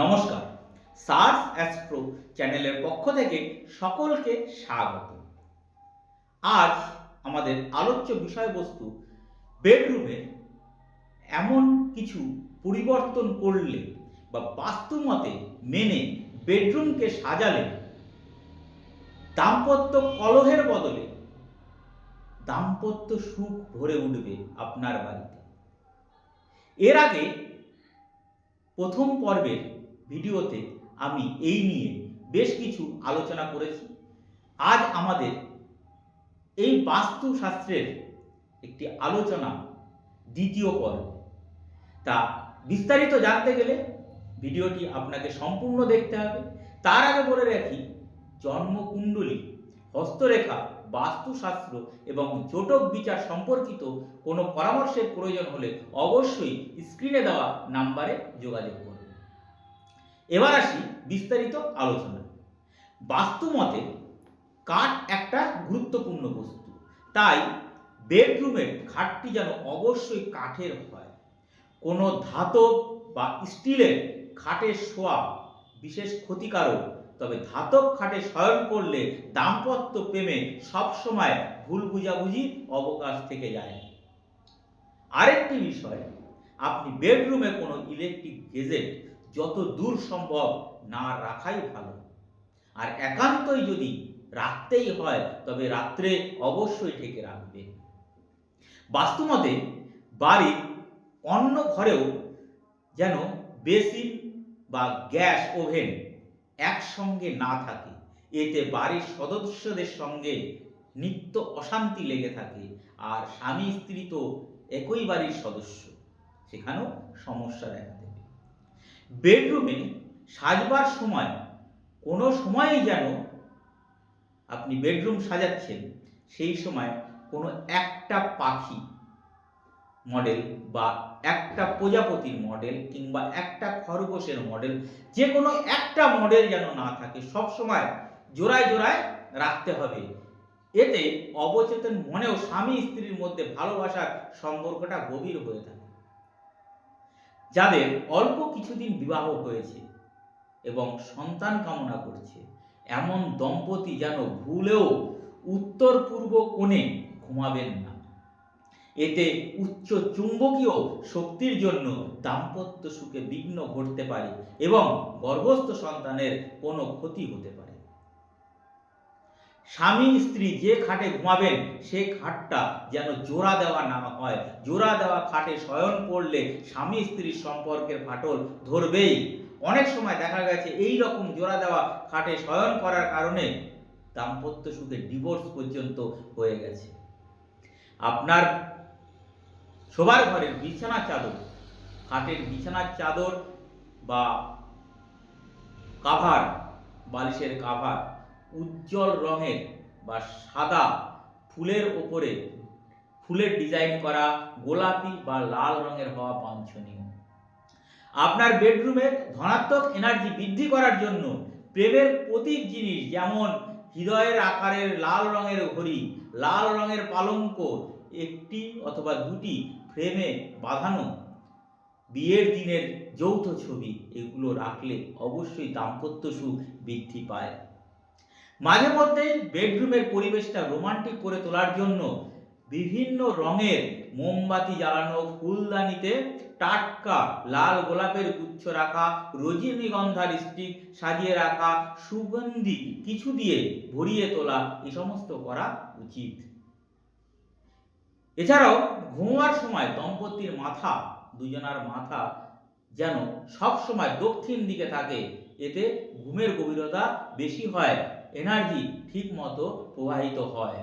নমস্কার। SARS astro চ্যানেলের পক্ষ থেকে সকলকে স্বাগত। আজ আমাদের আলোচ্য বিষয়বস্তু বেডরুমে এমন কিছু পরিবর্তন করলে বা বাস্তুমতে মেনে বেডরুমকে সাজালে দাম্পত্য কলহের বদলে দাম্পত্য সুখ ভরে উঠবে আপনার বাড়িতে। এর আগে প্রথম পর্বের ভিডিওতে আমি এই নিয়ে বেশ কিছু আলোচনা করেছি। আজ আমাদের এই বাস্তুশাস্ত্রের একটি আলোচনা, দ্বিতীয় পর্ব। তা বিস্তারিত জানতে গেলে ভিডিওটি আপনাকে সম্পূর্ণ দেখতে হবে। তার আগে বলে রাখি, জন্মকুণ্ডলী, হস্তরেখা, বাস্তুশাস্ত্র এবং জোটক বিচার সম্পর্কিত কোনো পরামর্শের প্রয়োজন হলে অবশ্যই স্ক্রিনে দেওয়া নাম্বারে যোগাযোগ করুন। এবার আসি বিস্তারিত আলোচনা। বাস্তুমতে কাঠ একটা গুরুত্বপূর্ণ বস্তু। তাই বেডরুমের খাটটি যেন অবশ্যই কাঠের হয়। কোনো ধাতব বা স্টিলের খাটের শোয়া বিশেষ ক্ষতিকারক, তবে ধাতব খাটে শয়ন করলে দাম্পত্য প্রেমে সবসময় ভুল বুঝাবুঝি অবকাশ থেকে যায়। আরেকটি বিষয়, আপনি বেডরুমে কোনো ইলেকট্রিক গেজেট যত দূর সম্ভব না রাখাই ভালো। আর একান্তই যদি রাখতেই হয়, তবে রাত্রে অবশ্যই ঢেকে রাখবে। বাস্তুমতে বাড়ির অন্য ঘরেও যেন বেসিন বা গ্যাস ওভেন একসঙ্গে না থাকে, এতে বাড়ির সদস্যদের সঙ্গে নিত্য অশান্তি লেগে থাকে আর স্বামী স্ত্রী তো একই বাড়ির সদস্য, সেখানেও সমস্যা দেখা দেবে বেডরুমে সাজবার সময়, কোনো সময়ই যেন আপনি বেডরুম সাজাচ্ছেন, সেই সময় কোনো একটা পাখি মডেল বা একটা প্রজাপতির মডেল কিংবা একটা খরগোশের মডেল, যে কোনো একটা মডেল যেন না থাকে, সব সময় জোড়ায় জোড়ায় রাখতে হবে। এতে অবচেতন মনেও স্বামী স্ত্রীর মধ্যে ভালোবাসার সম্পর্কটা গভীর হয়ে থাকে। যাদের অল্প কিছুদিন বিবাহ হয়েছে এবং সন্তান কামনা করছে, এমন দম্পতি যেন ভুলেও উত্তর পূর্ব কোণে ঘুমাবেন না। এতে উচ্চ চুম্বকীয় শক্তির জন্য দাম্পত্য সুখে বিঘ্ন ঘটতে পারে এবং গর্ভস্থ সন্তানের কোনো ক্ষতি হতে পারে। স্বামী স্ত্রী যে খাটে ঘুমাবেন, সে খাটটা যেন জোড়া দেওয়া না হয়। জোড়া দেওয়া খাটে শয়ন করলে স্বামী স্ত্রীর সম্পর্কের ফাটল ধরবেই। অনেক সময় দেখা গেছে, এই রকম জোড়া দেওয়া খাটে শয়ন করার কারণে দাম্পত্য সুখে ডিভোর্স পর্যন্ত হয়ে গেছে। আপনার শোবার ঘরের বিছানা চাদর, খাটের বিছানার চাদর বা কাভার বালিশের কাভার উজ্জ্বল রঙের বা সাদা ফুলের ওপরে ফুলের ডিজাইন করা গোলাপি বা লাল রঙের হওয়া বাঞ্ছনীয়। আপনার বেডরুমের ধনাত্মক এনার্জি বৃদ্ধি করার জন্য প্রেমের প্রতীক জিনিস যেমন হৃদয়ের আকারের লাল রঙের ঘড়ি, লাল রঙের পালঙ্ক, একটি অথবা দুটি ফ্রেমে বাঁধানো বিয়ের দিনের যৌথ ছবি, এগুলো রাখলে অবশ্যই দাম্পত্য সুখ বৃদ্ধি পায়। মাঝে মধ্যে বেডরুমের পরিবেশটা রোমান্টিক করে তোলার জন্য বিভিন্ন রঙের মোমবাতি জ্বালানো, ফুলদানিতে টাটকা লাল গোলাপের গুচ্ছ রাখা, রজনীগন্ধার স্টিক সাজিয়ে রাখা, সুগন্ধি কিছু দিয়ে ভরিয়ে তোলা, এ সমস্ত করা উচিত। এছাড়াও ঘুমার সময় দম্পতির মাথা, দুজনার মাথা যেন সব সময় দক্ষিণ দিকে থাকে, এতে ঘুমের গভীরতা বেশি হয়। এনার্জি ঠিক মতো প্রবাহিত হয়।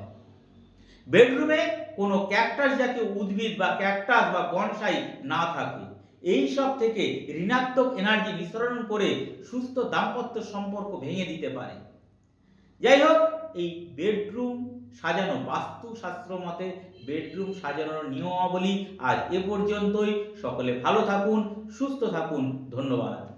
বেডরুমে কোনো ক্যাকটাস জাতীয় উদ্ভিদ বা ক্যাকটাস বা বনসাই না থাকে। এই সব থেকে ঋণাত্মক এনার্জি নিঃসরণ করে সুস্থ দাম্পত্য সম্পর্ক ভেঙে দিতে পারে। যাই হোক, এই বেডরুম সাজানো বাস্তুশাস্ত্র মতে বেডরুম সাজানোর নিয়মাবলী আজ এ পর্যন্তই। সকলে ভালো থাকুন, সুস্থ থাকুন। ধন্যবাদ।